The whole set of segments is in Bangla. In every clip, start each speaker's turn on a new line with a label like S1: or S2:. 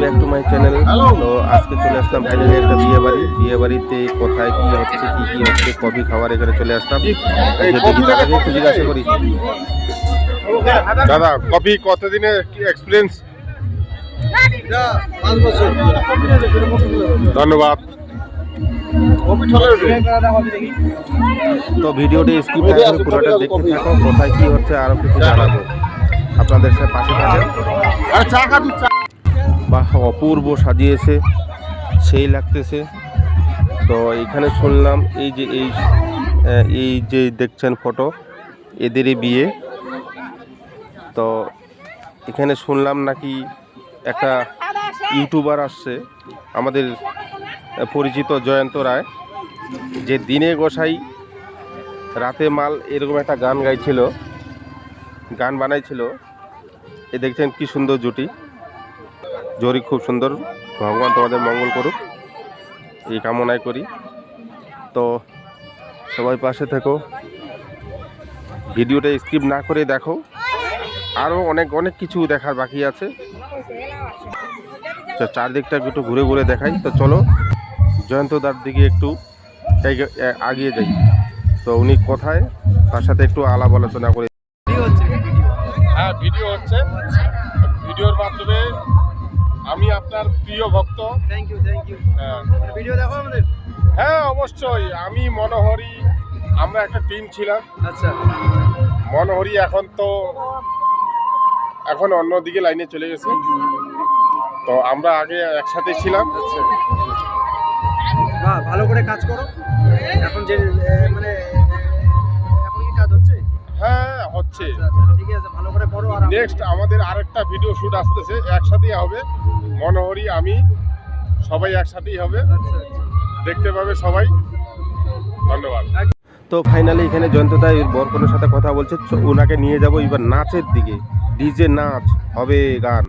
S1: ব্যাক টু মাই চ্যানেল তো আজকে চলে আসলাম ফাইনালি একটা বিয়ে বাড়ি। বিয়ে বাড়িতে কোথায় কি হচ্ছে কি কি হচ্ছে কফি খাওয়ার এখানে চলে আসলাম? তাকে একটু জিজ্ঞাসা করি।
S2: দাদা কফি কতদিনের এক্সপিরিয়েন্স ধন্যবাদ।
S1: তো ভিডিওটি স্কিপ না করে পুরোটা দেখতে থাকো কোথায় কি হচ্ছে আরও কিছু জানাব। আপনাদের সাথে পাশে থাকেন।
S2: আরে চা
S1: বাহ অপূর্ব সাজিয়েছে, সেই লাগতেছে। তো এখানে শুনলাম এই যে এই এই যে দেখছেন ফটো, এদেরই বিয়ে। তো এখানে শুনলাম নাকি একটা ইউটিউবার আসছে, আমাদের পরিচিত জয়ন্ত রায়, যে দিনে গোসাই, রাতে মাল এরকম একটা গান গাইছিল, গান বানাইছিল। এ দেখছেন কি সুন্দর জুটি। জরি খুব সুন্দর। ভগবান তোমাদের মঙ্গল করুক। এই কামনাই করি। তো সবাই পাশে থেকো। ভিডিওটা স্কিপ না করে দেখো। আরও অনেক অনেক কিছু দেখার বাকি আছে। তো চারদিকটা একটু ঘুরে ঘুরে দেখাই। তো চলো, জয়ন্তদার দিকে একটু আগিয়ে যাই। তো উনি কোথায়? তার সাথে একটু আলাপ আলোচনা করে
S2: হ্যাঁ ভিডিও হচ্ছে। ভিডিওর মাধ্যমে আমি আপনার প্রিয় ভক্ত।
S3: থ্যাংক ইউ থ্যাংক ইউ
S2: হ্যাঁ।
S3: ভিডিও দেখো আমাদের।
S2: হ্যাঁ অবশ্যই। আমি মনোহরি আমরা একটা টিম ছিলাম।
S3: আচ্ছা।
S2: মনোহরি এখন তো এখন অন্যদিকে লাইনে চলে গেছে। তো আমরা আগে একসাথে ছিলাম।
S3: আচ্ছা। ভালো করে কাজ করো। এখন যে মানে আমরা-
S2: নেক্সট আমাদের আরেকটা ভিডিও শুট আসতেছে একসাথেই হবে। মনোহরি আমি সবাই একসাথেই হবে।
S3: আচ্ছা আচ্ছা।
S2: দেখতে পাবে সবাই। ধন্যবাদ।
S1: তো ফাইনালি এখানে জয়ন্তদা বরকনের সাথে কথা বলছে ওনাকে নিয়ে যাব এবার নাচের দিকে। ডিজে নাচ হবে গান।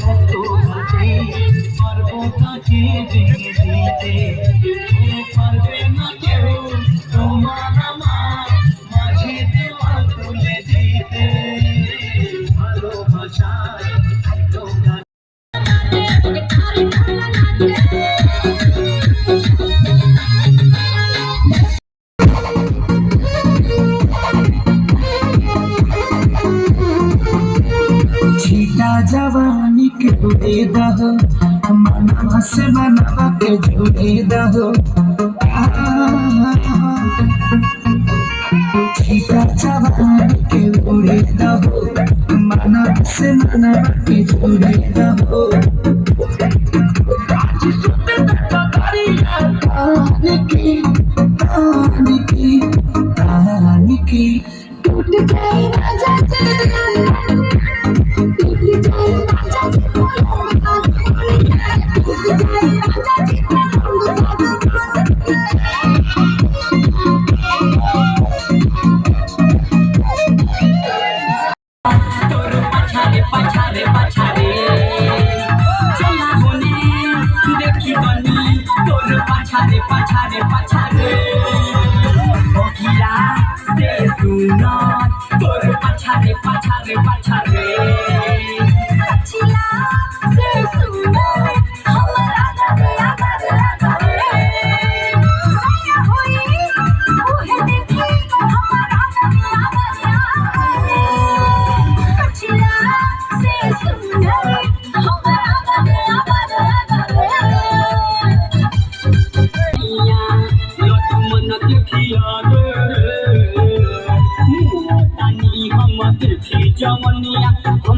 S4: কত ভাবে পারব তাকে ভেঙে পারবে না কেউ তোমার আমার মাঝে দেওয়াল তুলে দিতে। दीदा हो मनवा से मनवा के जुड़ीदा हो छीटा चबाड़ के उड़ीदा हो मनवा से मनवा के जुड़ीदा हो कहानी की कहानी की कहानी की
S5: टूट गई नज़र
S4: তোর পাছারে পাছারে পাছারে বকিয়া সে পাছারে পাছারে পাছারে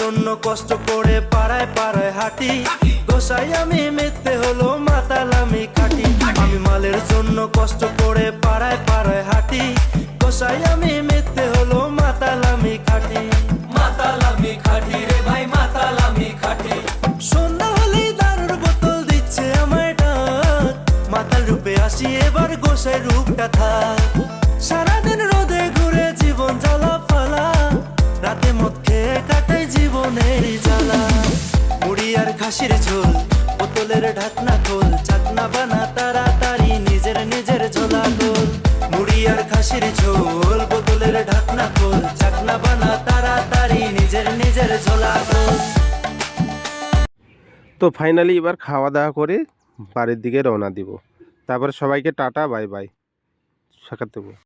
S6: জন্য কষ্ট করে পাড়ায় পাড়ায় হাঁটি। গোসাই আমি মিথ্যে হলো মাতাল আমি খাটি। আমি মালের জন্য কষ্ট করে পাড়ায় পাড়ায় হাঁটি। গোসাই আমি মিথ্যে হলো মাতাল আমি খাটি। মাতাল আমি খাটি রে ভাই মাতাল আমি খাটি। সন্ধ্যা হলেই দারুর বোতল দিচ্ছে আমায় ডাক। মাতাল রূপে আসি এবার গোসাই রূপটা থাক। সারা রাতে মদ খেয়ে কাটাই জীবনের জ্বালা। মুড়ি আর খাসির ঝোল, বোতলের ঢাকনা খোল, চাকনা বানা তারা তাড়াতাড়ি নিজের নিজের ঝোলা গোল। মুড়ি আর খাসির ঝোল, বোতলের ঢাকনা খোল, চাকনা বানা তাড়াতাড়ি নিজের নিজের ঝোলা গোল।
S1: তো ফাইনালি এবার খাওয়া দাওয়া করে বাড়ির দিকে রওনা দিব। তারপর সবাইকে টাটা বাই বাই সাক্ষাৎ দেবো